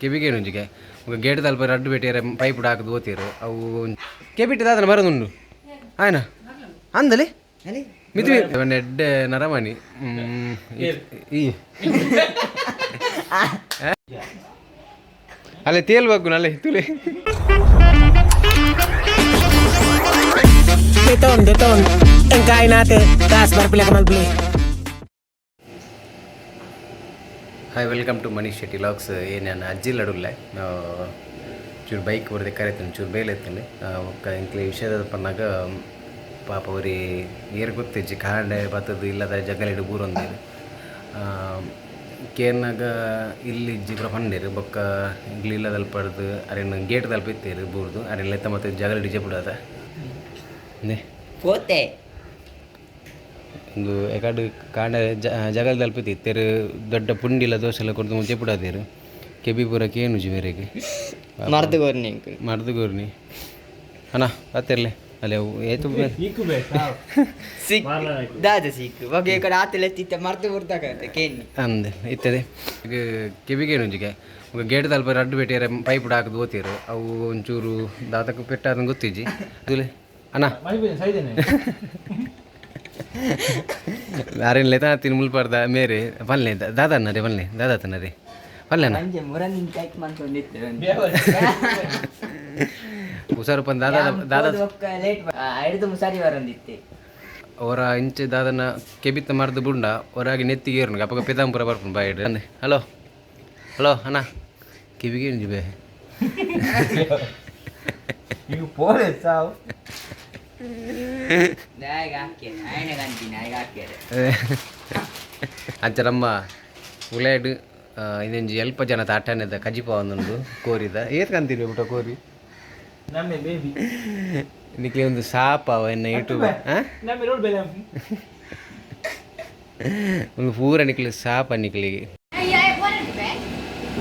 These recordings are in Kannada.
ಕೆಬಿಗೇನುಂಜಿಗೆ ಗೇಟ್ ತಲ್ಪ ರಡ್ಡು ಬೇಟೆರೆ ಪೈಪ್ ಹಾಕದು ಓತಿರು ಅವು ಕೆಬಿಟ್ಟು ಆದ್ರೆ ಬರೋದುಂಡು ಆಯ್ನಾ ಅಂದಲಿ? ಮಿತಿ ಎಡ್ಡೆ eh, ನರಮಣಿ. ಈ ಅಲ್ಲೇ ತೇಲ್ಬೇಕು ನಲ್ಲೇ ತುಳಿ ತಗೊಂಡು ತಗೊಂಡು ಕಾಯಿನಾತೆ ಕಾಸು ಬರ್ಪಿಲ್ಲ ಮಲ್ಪಲಿ hi welcome to Manish Shetty logs ಏನು ನಾನು ಅಜ್ಜಿ ಅಡುಲ್ಲ ಚೂರು ಬೈಕ್ ಬರದೆ ಕರೆತೀನಿ ಚೂರು ಬೇಲೆ ಇರ್ತೀನಿ ಒಕ್ಕ ಇಂಕ್ಲಿ ವಿಷಯದ ಪನ್ನಾಗ ಪಾಪ ಅವರಿ ಏರ್ ಗೊತ್ತಿಜ್ಜಿ, ಕಾಂಡೆ ಬತ್ತದು ಇಲ್ಲದ ಜಗಲಿಡು ಬೂರೊಂದೇರು ಕೇರ್ನಾಗ ಇಲ್ಲಿ ಇಜ್ಜಿ ಪಂಡೇರು ಬೊಕ್ಕ ಇಲ್ಲಿ ಇಲ್ಲದಲ್ಲಿ ಪಡೆದು ಅರೇನು ಗೇಟ್ ತಲುಪಿತ್ತೇರು ಬೂರ್ದು ಅರೆಲ್ಲ ಮತ್ತೆ ಜಗಲಿಡು ಜೆಪುಡದ ನೇ. ಉಂದು ಯೆಕಡ್ ಕಾಂಡ ಜಗಲ್ ದಲ್ಪತಿ ಇತ್ತೆರ್ ದೊಡ್ಡ ಪುಂಡಿಲ ದೋಷಲ ಕೊರ್ದು ಮುಂಜಿ ಬುಡದೆರ್ ಕೆಬಿ ಪೂರ ಕೇನುಜಿ ಬೇರೆಗ್ ಮರ್ದ್ ಗೊರ್ನಿ ಮರ್ದ್ ಗೊರ್ನಿ. ಅಣ್ಣ ಬತ್ತೆರ್ಲೆ ಅಲೆ ಏತು ಸಿಕ್ ದಾದ ಸಿಕ್. ಬಗ್ಗೆ ಈ ಕಡೆ ಆತಲೆ ತಿತ್ತ ಮರ್ತು ಬರ್ತಾಕತ್ತೆ ಕೇನಿ ಅಂದೆ ಇತ್ತದೆ. ಈಗ ಕಿವಿಗೇನುಜಿಗೆ ಗೇಟ್ ತಲ್ಪ ರಡ್ಡು ಬೇಟಿಯರ ಪೈಪ್ ಹಾಕದು ಓತಿರು. ಅವು ಒಂಚೂರು ದಾತಕ್ಕೆ ಪೆಟ್ಟಾದಂಗೆ ಗೊತ್ತಿಜ್ಜಿ. ಅಣ್ಣ. ಯಾರೇನು ಲೇತ ತಿನ್ ಮುಲ್ಪಾರ್ದ ಮೇರೆ ಬಲ್ಲೆ ದಾದ ಅನ್ನರೆ ಬಲ್ಲೆ ದಾದ ತನ್ನರೆ ಬಲ್ಲೆನ ಹುಷಾರು ಪಂದ ದಾದ ದಾದ ಅವರ ಇಂಚೆ ದಾದನ ಕೆಬಿತ್ತ ಮಾರ್ದು ಬುಂಡ ಅವರಾಗಿ ನೆತ್ತಿಗೆ ಏರ್ನು ಅಪ್ಪ ಪಿತಾಂಪುರ ಬರ್ಕೊಂಡು ಬಾಯಿ ಅಂದೆ ಹಲೋ ಹಲೋ ಅಣ್ಣ ಕಿವಿಗೆ ಬೇ. ನೀವು ಪೋಲೀಸ್ ಸಾವು. ಹಾಕ್ಯಾರೆ ಅಂಚರಮ್ಮ ಉಲೇಡ್ ಇದೊಂಜಿ ಎಲ್ಪ ಜನ ತಾಟನೆ ಕಜಿಪ ಒಂದೊಂದು ಕೋರಿದ. ಏತ್ ಕಂತೀರಿ ಊಟ ಕೋರಿ? ನಿಕ್ಲಿ ಒಂದು ಸಾಪ ಎನ್ನ ಯೂಟ್ಯೂಬ್ ಒಂದು ಪೂರ ನಿಕ್ಲಿ ಸಾಪ ನಿಕ್ಲಿಗೆ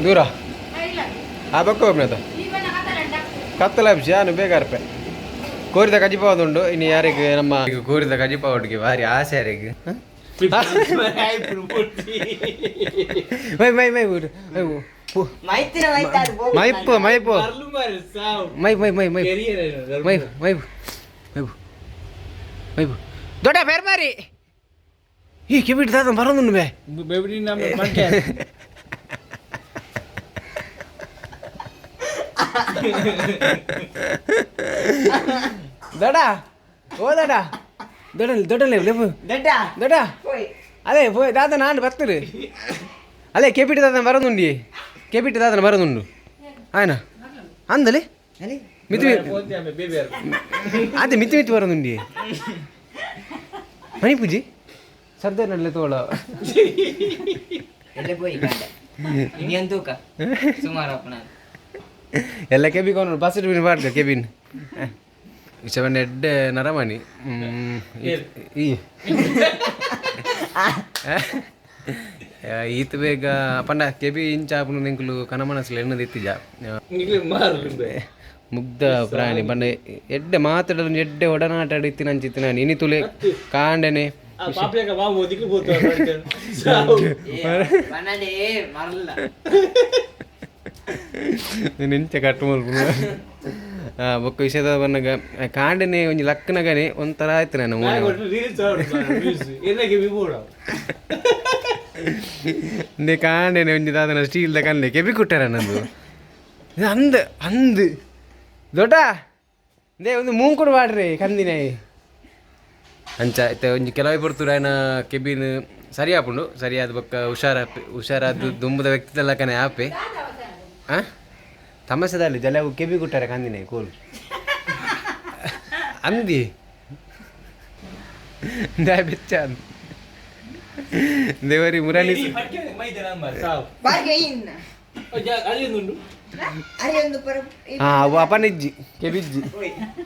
ದೂರ. ಆ ಬಕ್ಕ ಹೋಗ್ನದ ಕತ್ತಲ ಜಾನು ಬೇಕಾರಪ್ಪೆ ಕೋರಿದ ಕಜಿಪಾವದುಂಡು ಇನ್ನು ಯಾರಿಗೆ ನಮ್ಮ ಕೋರಿದ ಕಜಿಪಾವಟಿಗೆ ಭಾರಿ ಆಸೆ ಯಾರಿಗೆ ಮೈ ಮೈ ಮೈ ಮೈಪು ಮೈಪು ಮೈ ಮೈ ಮೈ ಮೈ ಮೈ ಮೈಬು ಮೈಬು ಮೈಬು ದೊಡ್ಡ ಬೇರೆ ಮಾರಿ ಈ ಕೆಬಿಟ್ ದಾದ ಮರೊಂದು ಬೇ ದಡ ಓ ದಡ ದಡಲ್ ದೊಡ್ಡಲ್ಲೇ ಲೇಬು ದಡ್ಡ? ದಡ ಅದೇ ಪೋಯ್ ದಾದ ನಾನು ಬರ್ತೀರಿ. ಅಲ್ಲೇ ಕೆಪಿಟಿ ದಾದನ ಬರೋದುಂಡಿ. ಕೆಪಿಟಿ ದಾದನ ಬರೋದುಂಡು. ಆಯ್ನಾ ಅಂದಲ್ಲಿ ಮಿತಿ ಅದೇ ಮಿತಿ ಮಿತಿ ಬರೋದುಂಡಿ. ಮಣಿ ಪೂಜಿ? ಸರ್ದಾರ್ ನಡಲೆ ತೋಳ. ಎಲ್ಲ ಕೆಬಿ ಕೆಬಿಕೊಂಡು ಬಸ್ ಬಿನ್ ಮಾಡ್ತಾರೆ ಕೆಬಿನ್. ಸೆವೆನ್ ಎಡ್ಡೆ ನರಮಣಿ ಹ್ಮ್, ಈ- ಈ ಈತ ಬೇಗ ಪಂಡ ಕೆಬಿ ಇಂಚಾಪುನು ನಿಂಕುಲು ಕನಮನಸ್ಲು ಎಣ್ಣದ ಇತ್ತಿಜ ಮುಗ್ಧ ಪ್ರಾಣಿ ಪಂಡ ಎಡ್ಡೆ ಮಾತಾಡಲು ಎಡ್ಡೆ ಒಡನಾಟ ಇತ್ತಿನ ಅಂಚಿತ್ತಿನ ಇನಿ ತುಲೆ ಕಾಂಡೆನೆ. ನಿಂಚೆ ಕಟ್ಟು ಮಲ್ಪುನು ಬೊಕ್ಕ ವಿಷಯದ ಬಂದಾಗ ಕಾಂಡನೆ ಒಂಜಿ ಲಕ್ಕನಗನೆ ಒಂಥರ ಆಯ್ತು ನಾನು ಮೋನೆ ನೆ ಕಾಂಡೆನೆ ಒಂಜಿ ದಾದನ ಸ್ಟೀಲ್ದ ಕನ್ನೆ ಕೆಬಿ ಕುಟ್ಟಾರ ನಂದು. ಅಂದ ಅಂದ್. ದೊಡ್ಡ? ದೇ ಒಂದು ಮೂಂಕುಡು ಮಾಡ್ರಿ ಕಂದಿನ. ಅಂಚ ಆಯ್ತು ಒಂಜಿ ಕೆಲವೇ ಬರ್ತುರು ಆಯ್ನ ಕೆಬಿನ್ ಸರಿ ಆಪುಂಡು. ಸರಿಯಾದ ಬೊಕ್ಕ ಹುಷಾರ ಹುಷಾರಾದ ದುಂಬದ ವ್ಯಕ್ತಿದಲ್ಲ ಕನೆ ಆಪೆ. ಆ? ತಮಾಷೆದಲ್ಲಿ ಕೆಬಿ ಕಿವಿಗುಟ್ಟರೆ ಕಂದಿನ ಕೋಲು. ಅಂದಿ. ದಯ ಬೆಚ್ಚ ದೇವರಿ ಮುರಳಿ ಹಾ ಅವು ಅಪನಿಜ್ಜಿ ಕೆಬಿಜ್ಜಿ.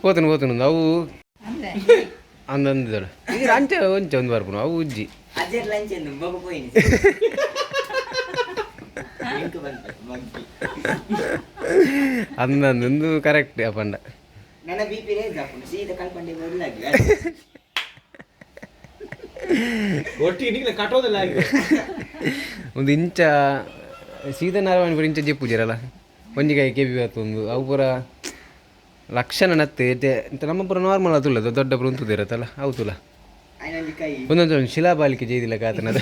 ಹೋತನು ಹೋತನು ಅವು ಅಂದಂದಿದಳು ಇದು ಅಂಚೆ ಒಂಚೆ ಒಂದು ಬರ್ಪನು ಅವು ಉಜ್ಜಿ. ಬಂದ ಅಂದಂದು ಕರೆಕ್ಟ್ ಅಪ್ಪಂಡ ನನ್ನ ಬಿ ಪಿ ರೇಜ್ ಹಾಕೊಂಡು ಸೀದಾ ಬದಲಾಗಿ ಕಟ್ಟೋದಿಲ್ಲ ಒಂದು ಇಂಚ ಸೀದಾ ನಾರಾಯಣ ಪುರ ಇಂಚ ಜೆಪ್ಪುಜರಲ್ಲ ಒಂಜಿಗಾಯಿ ಕೆಬಿ ಒಂದು ಅವು ಪೂರ ಲಕ್ಷಣ ನತ್ತೆ ನಮ್ಮ ಪುರ ನಾರ್ಮಲ್ ಅದುಲ್ಲ ದೊಡ್ಡ ಪುರ ಅವು ತುಲ. ಆಯ್ನೊಂದು ಕೈ ಒಂದೊಂದು ಒಂದು ಶಿಲಾಬಾಲಿಕೆ ಜೈದಿಲ್ಲ ಕಾತನದ.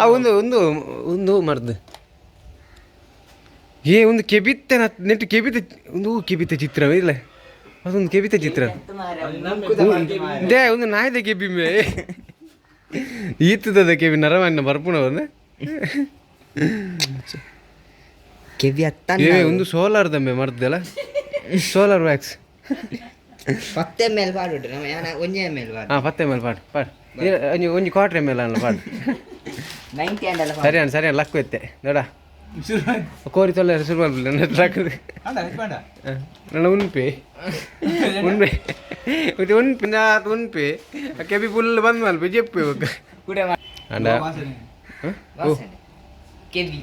ಆ ಒಂದು ಒಂದು ಒಂದು ಮರ್ದು. ಏ ಒಂದು ಕೆಬಿತ್ತ ನೆಟ್ಟು ಕೆಬಿತ ಒಂದು ಕೆಬಿತ ಚಿತ್ರ ಇಲ್ಲ ಅದೊಂದು ಕೆಬಿತ ಚಿತ್ರ. ದೇ ಒಂದು ನಾಯ್ದ ಕೆಬಿ ಮೇ ಈತದ ಕೆಬಿ ನರವನ್ನ ಬರ್ಪುಣ ಒಂದು ಕೆವಿ ಅತ್ತ ಏ ಒಂದು ಸೋಲಾರ್ ದಮ್ಮೆ ಮರ್ದಲ್ಲ ಸೋಲಾರ್ ವ್ಯಾಕ್ಸ್. ಪತ್ತೆ ಮೇಲೆ ಪಾಡು ಒಂಜೆ ಮೇಲೆ ಪಾಡು ಹಾಂ ಪತ್ತೆ ಮೇಲೆ ಪಾಡು ಪಾಡು ಒಂಜಿ ಒಂಜಿ ಕ್ವಾಟ್ರೆ ಮೇಲೆ ಅಲ್ಲ ಪಾಡು ಸರಿ ಅಣ್ಣ ಸರಿ ಅಣ್ಣ ಲಕ್ಕು ಎತ್ತೆ. ನೋಡ. ಕೋರಿ ತೊಲ್ಲ ಶುರು ಮಾಡ್ಬಿಲ್ಲ ನನ್ನ ಲಕ್ಕದು ನನ್ನ ಉನ್ಪೆ ಉನ್ಪೆ ಮತ್ತೆ ಉನ್ಪೆ ನಾ ಉನ್ಪೆ ಆ ಕೆಬಿ ಫುಲ್ ಬಂದ್ ಮಲ್ಪೆ ಜೆಪ್ಪೆ ಹೋಗ ಕೂಡ ಅಂಡ ಓ ಕೆವಿ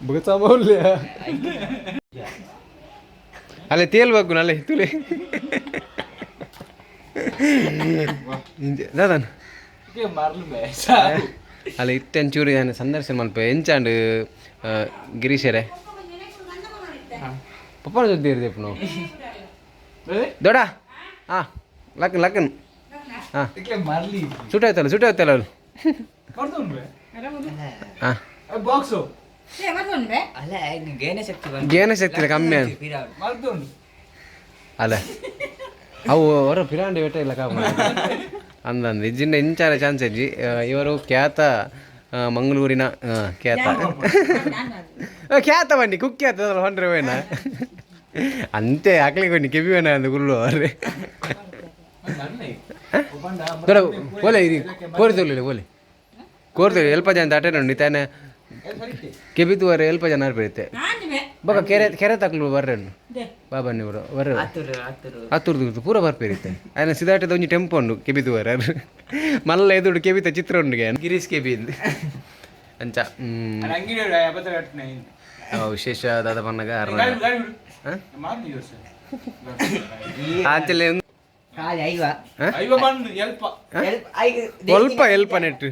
ಬಗಚಾ ಮೌಲ್ಯ ಅಲ್ಲೇ ತೇಲ್ಬೇಕು ಅಲ್ಲೇ ತುಲೆ ದಾದನ್ ಅಲ್ಲ ಇಟ್ಟಂಚೂರು ನಾನು ಸಂದರ್ಶನ ಮಲ್ಪ ಎಂಚಾಂಡು ಗಿರೀಶರೇ ಪಪ್ಪನ ಜೊತೆ ಇರ್ದೇಪ್ಪ ನಾವು ದೊಡ ಹಾಂ ಲಕ್ಕನ್ ಲಕ್ಕನ್ ಹಾಂ ಸುಟ್ಟ ಆಯ್ತಲ್ಲ ಸುಟ್ಟ ಆಯ್ತಲ್ಲ ಅವ್ರು ಹಾಂ ಅಲ್ಲ ಗೇನ ಶಕ್ತಿ ಜ್ಞಾನ ಶಕ್ತಿ ಕಮ್ಮಿ ಅಂತ ಅಲ್ಲ ಅವು ಅವರ ಪಿರಾಂಡಿ ಬೆಟ್ಟ ಇಲ್ಲ ಕಾಪ ಅಂದಂದು ಇಜ್ಜಿಂದ ಇಂಚಾರ ಚಾನ್ಸ್ ಇಜ್ಜಿ ಇವರು ಖ್ಯಾತ ಮಂಗಳೂರಿನ ಖ್ಯಾತ. ಖ್ಯಾತ ಬನ್ನಿ ಕುಖ್ಯಾತ ಹೊಂಡ್ರೆ ವೇನ ಅಂತೆ ಹಾಕ್ಲಿಕ್ಕೆ ಬನ್ನಿ ಕೆಬಿ ಬೇನ ಅಂದು ಗುಳ್ಳು ಅವ್ರೆ? ಓಲೆ ಇದು ಕೋರ್ತೇವೆ ಓಲೆ ಕೋರ್ತೇವೆ ಎಲ್ಪ ಜನ ಅಟೆಂಡ್ ಉಂಡು ತಾನೆ ಕೆಬಿತುವರೆ ಎಲ್ಪ ಜನ ಬರುತ್ತೆ ಬಗ ಕೆರೆ ಕೆರೆ ತಕ್ಲು ಬರ್ರನ್ನು ಬಾಬಾ ನೀವು ಬರ್ರ ಹತ್ತುರ್ದು ಪೂರ ಬರ್ಪೇರಿತ್ತೆ ಅದನ್ನ ಸಿದಾಟದ ಒಂಜಿ ಟೆಂಪೋ ಉಂಡು ಕೆಬಿದು ಬರ ಮಲ್ಲ ಎದುಡು ಕೆಬಿತ ಚಿತ್ರ ಉಂಡುಗೆ ಗಿರೀಶ್ ಕೆಬಿ ಅಂಚ. ವಿಶೇಷ ದಾದ ಬಣ್ಣಗ ಆಚಲೆ ಒಲ್ಪ ಎಲ್ಪ ನೆಟ್ಟು.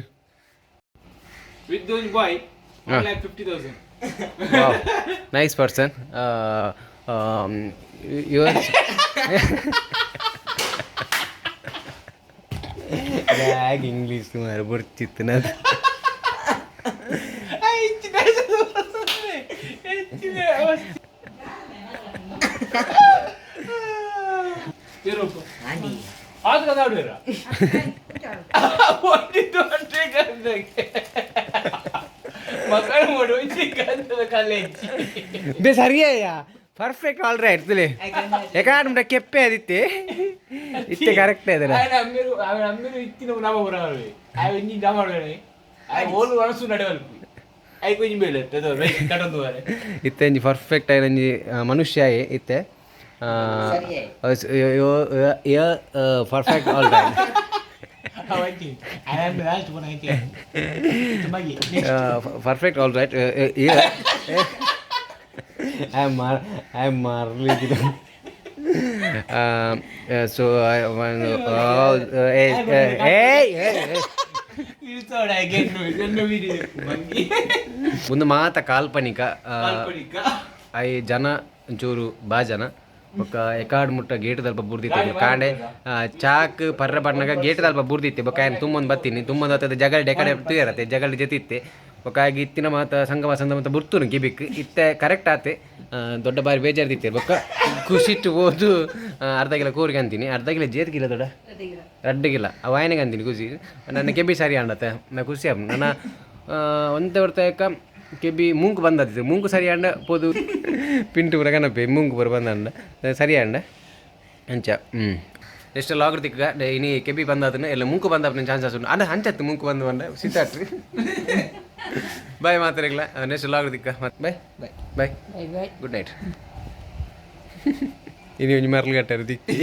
With boy. Ah. Nice person your bag English ಮಾರು ಬರ್ತಿತ್ತು ನಾನು Europe. ಮಕ್ಕಳು ಮಾಡುವ ಕಾಲೇಜ್ ಬೇ ಸರಿಯಾಯ ಪರ್ಫೆಕ್ಟ್ ಆಲ್ ರೈಟ್ ತುಲೆ ಯಾಕಂದ್ರೆ ನಮ್ಗೆ ಕೆಪ್ಪೆ ಅದಿತ್ತೆ ಇತ್ತೆ ಕರೆಕ್ಟ್ ಇದೆ ಅಮ್ಮಿರು ಅವನ ಅಮ್ಮಿರು ಇತ್ತಿನ ನಮ್ಮ ಬರವಳು ಆಯ್ ಒಂಜಿ ಜಾಮಾಡುವೆ ಆಯ್ ಓಲು ವನಸು ನಡೆವಲ್ಪಿ ಆಯ್ ಕೊಂಜಿ ಬೇಲೆ ತೆದೋರು ಇತ್ತೆ ಒಂಜಿ ಪರ್ಫೆಕ್ಟ್ ಆಗಿ ಒಂಜಿ ಮನುಷ್ಯ ಆಯೆ ಇತ್ತೆ perfect all right ಅವೈತಿ I am last one ಐತಿ ತುಂಬಾಗಿ perfect all right I am Mar I am ಮಾರ್ಲಿ so ಇರ್ತಾವಡ ಗೆನ್ನು ಇದನ್ನು ಬಿಡಿ ಮಂಗಿ ಒಂದು ಮಾತ ಕಾಲ್ಪನಿಕ ಆ, ಕಾಲ್ಪನಿಕ ಐ ಜನ ಒಂಚೂರು ಬಾ ಜನ ಬೊಕ್ಕ ಎಕಾಡ್ ಮುಟ್ಟ ಗೇಟ್ ದಲ್ಪ ಬುರ್ದಿತ್ತೆ ಕಾಂಡೆ ಚಾಕ್ ಪರ್ರ ಬಣ್ಣಗ ಗೇಟ್ ದಲ್ಪ ಬುರ್ದಿತ್ತೆ. ಬೊಕ್ಕ ಏನು ತುಂಬೊಂದು ಬತ್ತೀನಿ ತುಂಬೊಂದು ಹತ್ತದ ಜಗಳ ಡೆಕಡೆ ತುಯರತ್ತೆ ಜಗಳ ಜತಿತ್ತೆ ಬೊಕ್ಕ ಆಗಿ ಇತ್ತಿನ ಮಾತ ಸಂಗಮ ಸಂದ ಮಾತ ಬುರ್ತುನು ಗಿಬಿಕ್. ಇತ್ತೆ ಕರೆಕ್ಟ್ ಆತೆ ದೊಡ್ಡ ಬಾರಿ ಬೇಜಾರ್ದಿತ್ತೆ ಬೊಕ್ಕ ಖುಷಿಟ್ಟು ಆ, ಅರ್ಧ ಕಿಲೋ ಕೂರ್ಗೆ ಅಂತೀನಿ. ಅರ್ಧ ಕಿಲೋ ದೊಡ ದೊಡ್ಡ? ಕಿಲ. ಅವ ಆಯ್ನೆಗೆ ಅಂತೀನಿ ಖುಷಿ ನನ್ನ ಕೆಬಿ ಸಾರಿ ಅಂಡತ್ತೆ ನಾ ಖುಷಿ ಆಪ್ ನನ್ನ ಒಂದೇ ಹೊರ್ತಯಕ ಕೆಬ್ಬಿ ಮೂಂಕು ಬಂದದ್ದು ಮೂಂಕು ಸರಿ ಅಂಡ ಪೋದು. ಪಿಂಟು ಪುರ ಕನಪೆ ಮೂಂಕು ಪುರ ಬಂದಂಡ ಸರಿ ಅಂಡ ಅಂಚ ಹ್ಞೂ ಎಷ್ಟು ಲಾಗ್ರ ತಿಕ್ಕ ಇನಿ ಕೆಬ್ಬಿ ಬಂದದನ್ನ ಎಲ್ಲ ಮೂಂಕು ಬಂದ ಚಾನ್ಸಸ್ ಉಂಟು. ಅಣ್ಣ ಹಂಚತ್ತು ಮೂಂಕು ಬಂದು ಬಂದ ಸಿಟ್ಟಾಟ್ರಿ ಬಾಯ್ ಮಾತಾಡಿಲ್ಲ ನೆಕ್ಸ್ಟ್ ಲಾಗ್ರ ತಿಕ್ಕ ಮತ್ತೆ ಬಾಯ್ ಬಾಯ್ ಬಾಯ್ ಬಾಯ್ ಗುಡ್ ನೈಟ್ ಇನಿ ಒಂಜಿ ಮರಳು ಕಟ್ಟಾರ ದಿಕ್ಕಿ